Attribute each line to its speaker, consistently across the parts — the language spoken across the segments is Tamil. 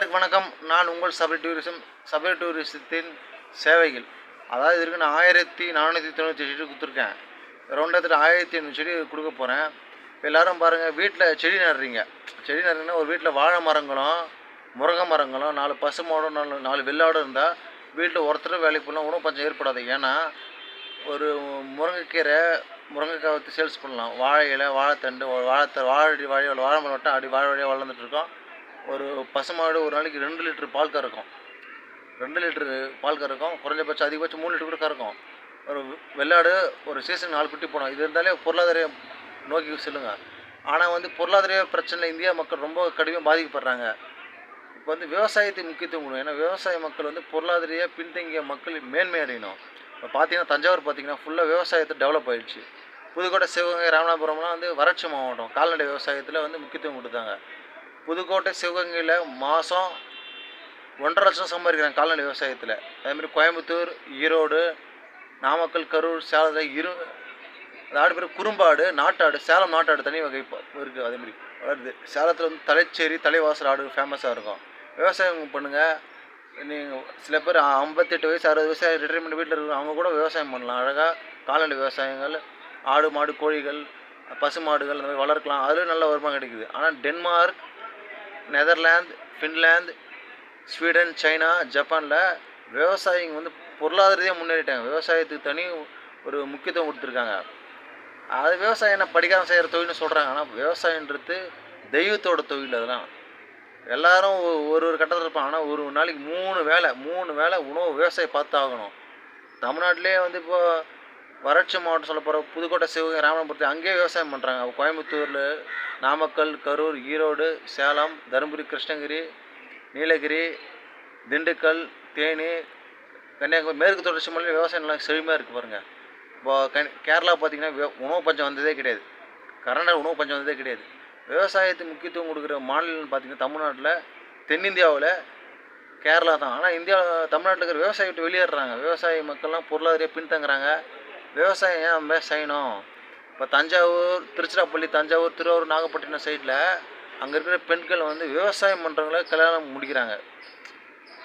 Speaker 1: அனைவருக்கும் வணக்கம். நான் உங்கள் சபை டூரிசம் சபை டூரிசத்தின் சேவைகள். அதாவது இதுக்கு நான் ஆயிரத்தி நானூற்றி தொண்ணூற்றி செடி கொடுத்துருக்கேன். ரெண்டாயிரத்தி ஆயிரத்தி ஐநூறு செடி கொடுக்க போகிறேன் எல்லோரும் பாருங்கள் வீட்டில் செடி நடுறீங்க. செடி நடுறீங்கன்னா ஒரு வீட்டில் வாழை மரங்களும் முருங்கை மரங்களும் நாலு பசுமாடும் நாலு நாலு வெள்ளாடும் இருந்தால் வீட்டில் ஒருத்தர் வேலைக்கு போனால் உணவு பஞ்சம் ஏற்படாது. ஏன்னா ஒரு முருங்கைக்கீரை முருங்கைக்காய் வச்சு சேல்ஸ் பண்ணலாம். வாழை இலை வாழைத்தண்டு வாழைத்த வாழடி வாழை வாழை மரம் மட்டும் அப்படி வாழை வழியாக வளர்ந்துட்டு இருக்கோம். ஒரு பசுமாடு ஒரு நாளைக்கு ரெண்டு லிட்டர் பால் கறக்கும். ரெண்டு லிட்டரு பால் கறக்கும். குறைஞ்சபட்சம் அதிகபட்சம் மூணு லிட்டர் கூட கறக்கும். ஒரு வெள்ளாடு ஒரு சீசன் நாலு குட்டி போனோம் இது இருந்தாலே பொருளாதார நோக்கி செல்லுங்க. ஆனால் வந்து பொருளாதார பிரச்சனை இந்தியா மக்கள் ரொம்ப கடுமையாக பாதிக்கப்படுறாங்க. இப்போ வந்து விவசாயத்தை முக்கியத்துவம் கொடுங்க. ஏன்னா விவசாய மக்கள் வந்து பொருளாதார பின்தங்கிய மக்கள் மேன்மை அடையணும். இப்போ பார்த்தீங்கன்னா தஞ்சாவூர் பார்த்தீங்கன்னா ஃபுல்லாக விவசாயத்தை டெவலப் ஆயிடுச்சு. புதுக்கோட்டை சிவகங்கை ராமநாதபுரம்லாம் வந்து வறட்சி மாவட்டம் கால்நடை விவசாயத்தில் வந்து முக்கியத்துவம் கொடுத்தாங்க. புதுக்கோட்டை சிவகங்கையில் மாதம் ஒன்றரை லட்சம் சம்பாதிக்கிறாங்க கால்நடை விவசாயத்தில். அதேமாதிரி கோயம்புத்தூர் ஈரோடு நாமக்கல் கரூர் சேலத்தில் இரு ஆடு பேர் குறும்பாடு நாட்டாடு சேலம் நாட்டாடு தனி வகை இப்போ இருக்குது அதேமாதிரி வளருது சேலத்தில் வந்து தலைச்சேரி தலைவாசல் ஆடு ஃபேமஸாக இருக்கும். விவசாயம் பண்ணுங்கள் நீங்கள் சில பேர் ஐம்பத்தெட்டு வயசு அறுபது வயசு ரிட்டைர்மெண்ட் வீட்டில் இருக்கிற அவங்க கூட விவசாயம் பண்ணலாம். அழகாக கால்நடை விவசாயங்கள் ஆடு மாடு கோழிகள் பசு மாடுகள் அந்த மாதிரி வளர்க்கலாம். அதில் நல்ல வருமானம் கிடைக்குது. ஆனால் Denmark Netherlands Finland Sweden China ஜப்பானில் விவசாயிங்க வந்து பொருளாதாரத்தையே முன்னேறிட்டாங்க. விவசாயத்துக்கு தனி ஒரு முக்கியத்துவம் கொடுத்துருக்காங்க. அது விவசாயம் என்ன படிக்காமல் செய்கிற தொழில்னு சொல்கிறாங்க ஆனால் விவசாயன்றது தெய்வத்தோட தொழில் அதெல்லாம். எல்லாரும் ஒ- ஒரு ஒரு கட்டத்தில் இருப்பாங்க. ஆனால் ஒரு நாளைக்கு மூணு வேளை மூணு வேளை உணவு விவசாயம் பார்த்து ஆகணும். தமிழ்நாட்டிலே வந்து இப்போது வறட்சி மாவட்டம் சொல்ல போகிற புதுக்கோட்டை சிவகங்கை ராமநாதபுரத்து அங்கேயே விவசாயம் பண்ணுறாங்க கோயம்புத்தூரில் நாமக்கல் கரூர் ஈரோடு சேலம் தருமபுரி கிருஷ்ணகிரி நீலகிரி திண்டுக்கல் தேனி கன்னியாகுமரி மேற்கு தொடர்ச்சி மலையில் விவசாயம் நல்லா செழுமையாக இருக்குது பாருங்கள் இப்போ கன் கேரளா பார்த்திங்கன்னா உணவு பஞ்சம் வந்ததே கிடையாது. கர்நாடகா உணவு பஞ்சம் வந்ததே கிடையாது. விவசாயத்துக்கு முக்கியத்துவம் கொடுக்குற மாநிலம்னு பார்த்திங்கன்னா தமிழ்நாட்டில் தென்னிந்தியாவில் கேரளா தான். ஆனால் இந்தியா தமிழ்நாட்டில் இருக்கிற விவசாயிகிட்ட வெளியேறாங்க விவசாய மக்கள்லாம் பொருளாதார பின்தங்குறாங்க. விவசாயம் ஏன் நம்ம செய்யணும். இப்போ தஞ்சாவூர் திருச்சிராப்பள்ளி தஞ்சாவூர் திருவாரூர் நாகப்பட்டினம் சைடில் அங்கே இருக்கிற பெண்கள் வந்து விவசாயம் பண்ணுறவங்கள கல்யாணம் முடிக்கிறாங்க.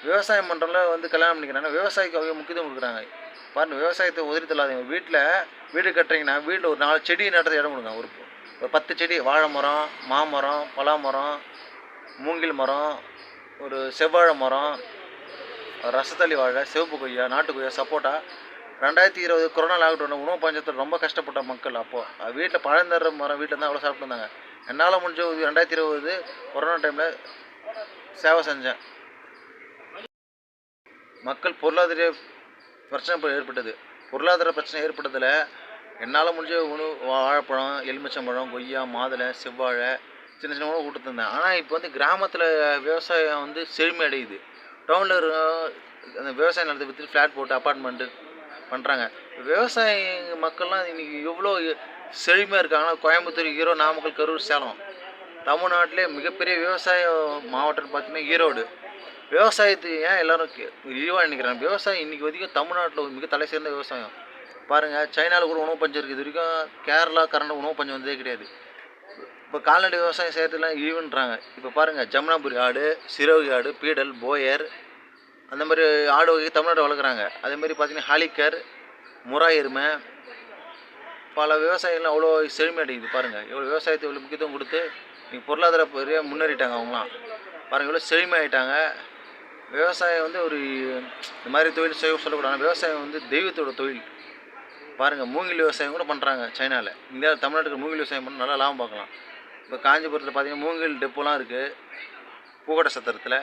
Speaker 1: விவசாயம் பண்ணுறவங்கள வந்து கல்யாணம் பண்ணிக்கிறாங்க. விவசாயிக்கு அவங்க முக்கியத்துவம் கொடுக்குறாங்க. பாருங்கள் விவசாயத்தை உதவி தள்ளாதீங்க. வீட்டில் வீடு கட்டுறீங்கன்னா வீட்டில் ஒரு நாலு செடி நடுறது இடம் கொடுங்க. ஒரு ஒரு பத்து செடி வாழை மரம் மாமரம் பலாமரம் மூங்கில் மரம் ஒரு செவ்வாழை மரம் ரசத்தள்ளி வாழை சிவப்பு கொய்யா நாட்டு கொய்யா சப்போட்டா ரெண்டாயிரத்தி இருபது கொரோனா லாக்டவுன் உணவு பஞ்சத்தில் ரொம்ப கஷ்டப்பட்ட மக்கள் அப்போது வீட்டில் பழந்தர தர்ற மரம் வீட்டில் தான் அவ்வளோ சாப்பிட்ருந்தாங்க என்னால் முடிஞ்ச உதவி ரெண்டாயிரத்தி இருபது கொரோனா டைமில் சேவை செஞ்சேன். மக்கள் பொருளாதார பிரச்சனை ஏற்பட்டது. பொருளாதார பிரச்சனை ஏற்பட்டதில் என்னால் முடிஞ்ச உணவு வாழைப்பழம் எலுமிச்சம்பழம் கொய்யா மாதுளை செவ்வாழை சின்ன சின்ன உணவு கொடுத்துருந்தேன். ஆனால் இப்போ வந்து கிராமத்தில் விவசாயம் வந்து செழுமை அடையுது டவுனில் அந்த விவசாய நிலத்தை விற்று ஃப்ளாட் போட்டு அப்பார்ட்மெண்ட்டு பண்ணுறாங்க விவசாய மக்கள்லாம் இன்றைக்கி எவ்வளோ செழுமையாக இருக்காங்கன்னா கோயம்புத்தூர் ஈரோடு நாமக்கல் கரூர் சேலம். தமிழ்நாட்டிலே மிகப்பெரிய விவசாய மாவட்டம்னு பார்த்தீங்கன்னா ஈரோடு. விவசாயத்துக்கு ஏன் எல்லோரும் இழிவாக நினைக்கிறாங்க? விவசாயம் இன்றைக்கி வரைக்கும் தமிழ்நாட்டில் மிக தலை சேர்ந்த விவசாயம். பாருங்கள் சைனாவில் கூட உணவு பஞ்சம் இருக்குது. இது வரைக்கும் கேரளா கரண்ட் உணவு பஞ்சம் வந்ததே கிடையாது. இப்போ கால்நடை விவசாயம் செய்கிறதுலாம் இழிவுன்றாங்க. இப்போ பாருங்கள் ஜமுனாபுரி ஆடு சிரோகி ஆடு பீடல் போயர் அந்த மாதிரி ஆடு வகை தமிழ்நாடு வளர்க்குறாங்க. அதேமாதிரி பார்த்தீங்கன்னா ஹாலிக்கர் முறா எருமை பல விவசாயிகள்லாம் அவ்வளோ செழுமை அடையுது பாருங்கள் எவ்வளோ விவசாயத்தை இவ்வளோ முக்கியத்துவம் கொடுத்து இன்றைக்கி பொருளாதார பெரிய முன்னேறிட்டாங்க அவங்களாம் பாருங்கள் எவ்வளோ செழுமை ஆயிட்டாங்க. விவசாயம் வந்து ஒரு இந்த மாதிரி தொழில் செய்ய சொல்லக்கூடாது. விவசாயம் வந்து தெய்வத்தோட தொழில். பாருங்கள் மூங்கில் விவசாயம் கூட பண்ணுறாங்க சைனாவில் இந்தியாவில் தமிழ்நாட்டுக்கு மூங்கில் விவசாயம் பண்ணால் நல்லா லாபம் பார்க்கலாம். இப்போ காஞ்சிபுரத்தில் பார்த்தீங்கன்னா மூங்கில் டெப்போலாம் இருக்குது பூக்கோட்டை சத்திரத்தில்.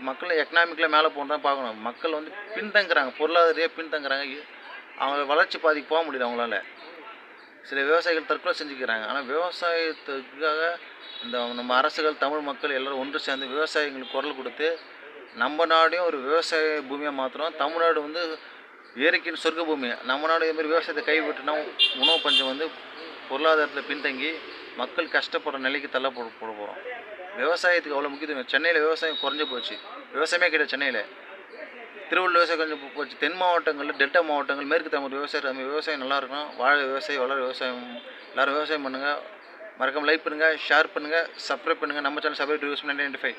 Speaker 1: மக்கள் எக்கனாமிக்கில் மேலே போகணும் பார்க்கணும். மக்கள் வந்து பின்தங்குறாங்க. பொருளாதார பின்தங்குறாங்க. அவங்க வளர்ச்சி பாதிக்கு போக முடியல அவங்களால. சில விவசாயிகள் தற்கொலை செஞ்சுக்கிறாங்க. ஆனால் விவசாயத்துக்காக இந்த நம்ம அரசுகள் தமிழ் மக்கள் எல்லோரும் ஒன்று சேர்ந்து விவசாயிகளுக்கு குரல் கொடுத்து நம்ம நாடையும் ஒரு விவசாய பூமியாக மாற்றுறோம் தமிழ்நாடு வந்து இயற்கையின் சொர்க்க பூமி நம்ம நாடு இதுமாதிரி விவசாயத்தை கைவிட்டுனா உணவு பஞ்சம் வந்து பொருளாதாரத்தில் பின்தங்கி மக்கள் கஷ்டப்படுற நிலைக்கு தள்ள போட போட போகிறோம் விவசாயத்துக்கு அவ்வளோ முக்கியத்துவம் சென்னையில் விவசாயம் குறைஞ்சி போச்சு. விவசாயமே கிடையாது சென்னையில். திருவள்ளூர் விவசாயம் கொஞ்சம் போச்சு. தென் மாவட்டங்களில் டெல்டா மாவட்டங்கள் மேற்கு தமிழ் விவசாயம் நம்ம விவசாயம் நல்லா இருக்கணும். வாழை விவசாயம் வளர விவசாயம் எல்லோரும் விவசாயம் பண்ணுங்கள் மறக்காம லைக் பண்ணுங்கள் ஷேர் பண்ணுங்கள் சப்ஸ்கிரைப் பண்ணுங்கள் நம்ம சேனல் சப்ஸ்கிரைப் யூஸ் பண்ணி ஃபைவ்